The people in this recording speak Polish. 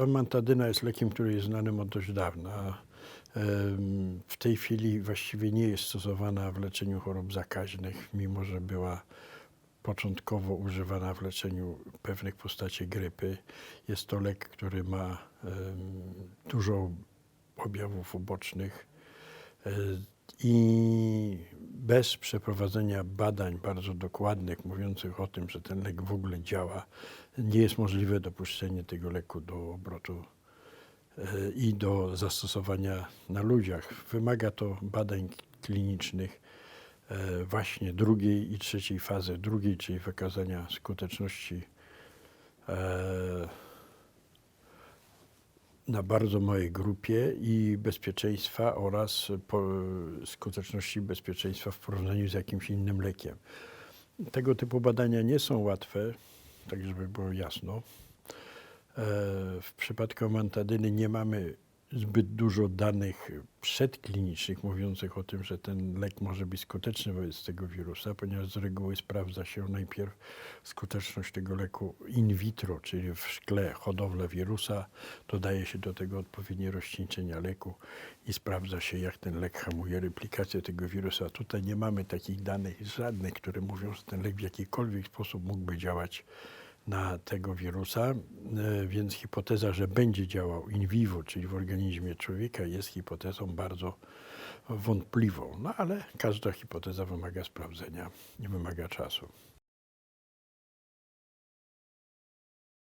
Amantadyna jest lekiem, który jest znanym od dość dawna. Em, W tej chwili właściwie nie jest stosowana w leczeniu chorób zakaźnych, mimo że była początkowo używana w leczeniu pewnych postaci grypy. Jest to lek, który ma dużo objawów ubocznych e, i bez przeprowadzenia badań bardzo dokładnych, mówiących o tym, że ten lek w ogóle działa, nie jest możliwe dopuszczenie tego leku do obrotu e, i do zastosowania na ludziach. Wymaga to badań klinicznych e, właśnie drugiej i trzeciej fazy. Drugiej, czyli wykazania skuteczności e, na bardzo małej grupie i bezpieczeństwa oraz skuteczności bezpieczeństwa w porównaniu z jakimś innym lekiem. Tego typu badania nie są łatwe, tak żeby było jasno. E, W przypadku amantadyny nie mamy zbyt dużo danych przedklinicznych mówiących o tym, że ten lek może być skuteczny wobec tego wirusa, ponieważ z reguły sprawdza się najpierw skuteczność tego leku in vitro, czyli w szkle hodowla wirusa, dodaje się do tego odpowiednie rozcieńczenia leku i sprawdza się, jak ten lek hamuje replikację tego wirusa. Tutaj nie mamy takich danych żadnych, które mówią, że ten lek w jakikolwiek sposób mógłby działać na tego wirusa, e, więc hipoteza, że będzie działał in vivo, czyli w organizmie człowieka, jest hipotezą bardzo wątpliwą. No ale każda hipoteza wymaga sprawdzenia i wymaga czasu.